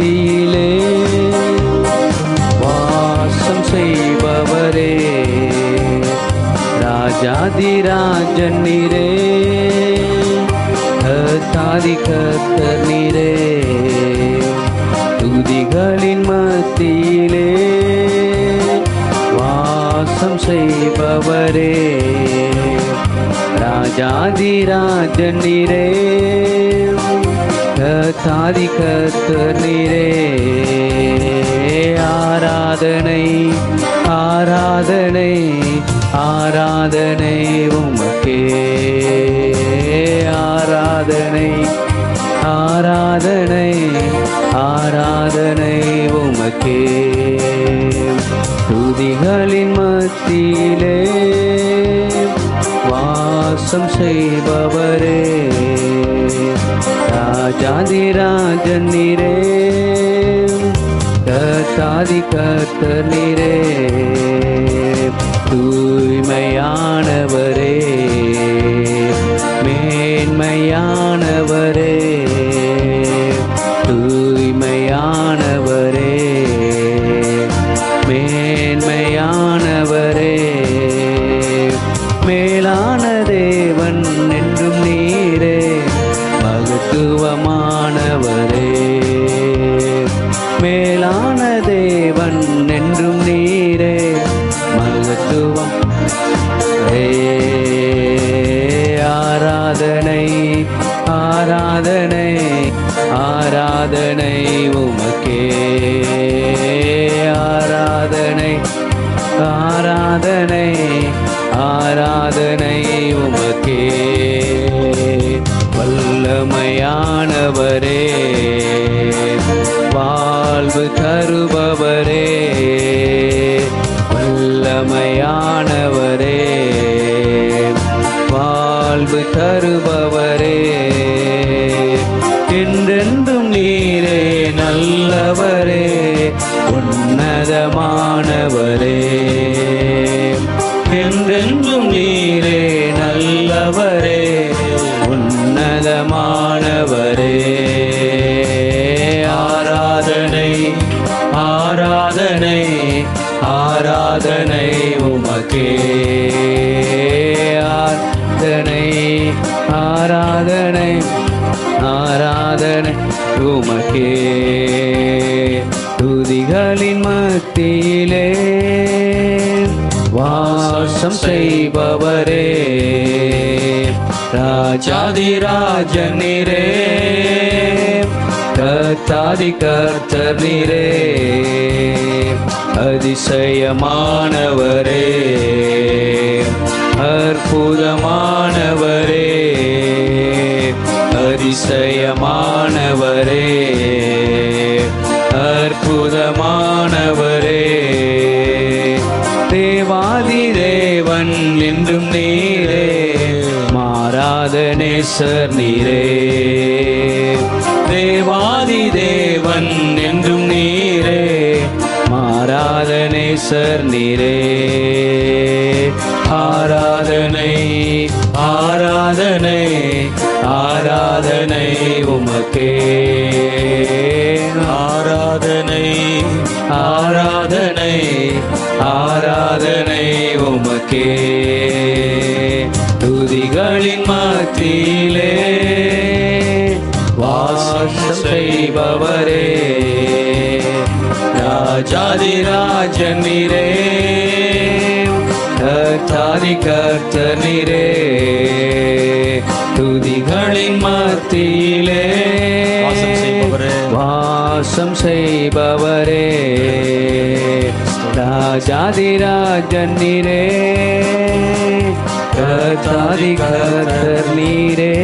மத்தியிலே வாசம் செய்பவரே. ராஜாதிராஜன் நீரே கத்தாதி கத்தர் நீரே துதிகளின் மத்தியிலே வாசம் செய்பவரே. ராஜாதிராஜன் நீரே கத்தாதி கத்தர் நீரே ஆராதனை ஆராதனை ஆராதனை உமக்கே. ஆராதனை ஆராதனை ஆராதனை உமக்கே. துதிகளின் மத்தியிலே வாசம் செய்பவரே. ராஜாதி நீரே. கத்தாதி கத்தர் நீரே. தூய்மையானவரே. மேன்மையானவரே. தூய்மையானவரே. மேன்மையானவரே. மேலானதே. மேலான தேவன் என்றும் நீரே மகத்துவம் ஆராதனை ஆராதனை ஆராதனை உமக்கே. ஆராதனை ஆராதனை ஆராதனை உமக்கே. வல்லமையானவரே வாழ்வு தருபவரே. வல்லமையானவரே. வாழ்வு தருபவரே. என்றென்றும் நீரே நல்லவரே. உன்னதமானவரே. என்றென்றும் நீரே நல்லவரே. உன்னதமானவரே. ஆராதனை உமக்கே. ஆராதனை ஆராதனை ஆராதனை உமக்கே. துதிகளின் மத்தியிலே வாசம் செய்பவரே. ராஜாதி கர்த்தாதி கத்தாதி கர்த்தர் நீரே அதிசயமானவரே அற்புதமானவரே அதிசயமானவரே அற்புதமானவரே. தேவாதி தேவன் என்றும் நீரே மாறாத நேசர் நீரே. நேசர் நீரே ஆராதனை ஆராதனை ஆராதனை உமக்கே. ஆராதனை ஆராதனை ஆராதனை உமக்கே. துதிகளின் மத்தியிலே வாசம் செய்பவரே. ராஜாதி ராஜன் நீரே கர்த்தாதி கர்த்தர் நீரே துதிகளின் மத்தியிலே வாசம் செய்பவரே. வாசம் செய்பவரே ராஜாதி ராஜன் நீரே கர்த்தாதி கர்த்தர் நீரே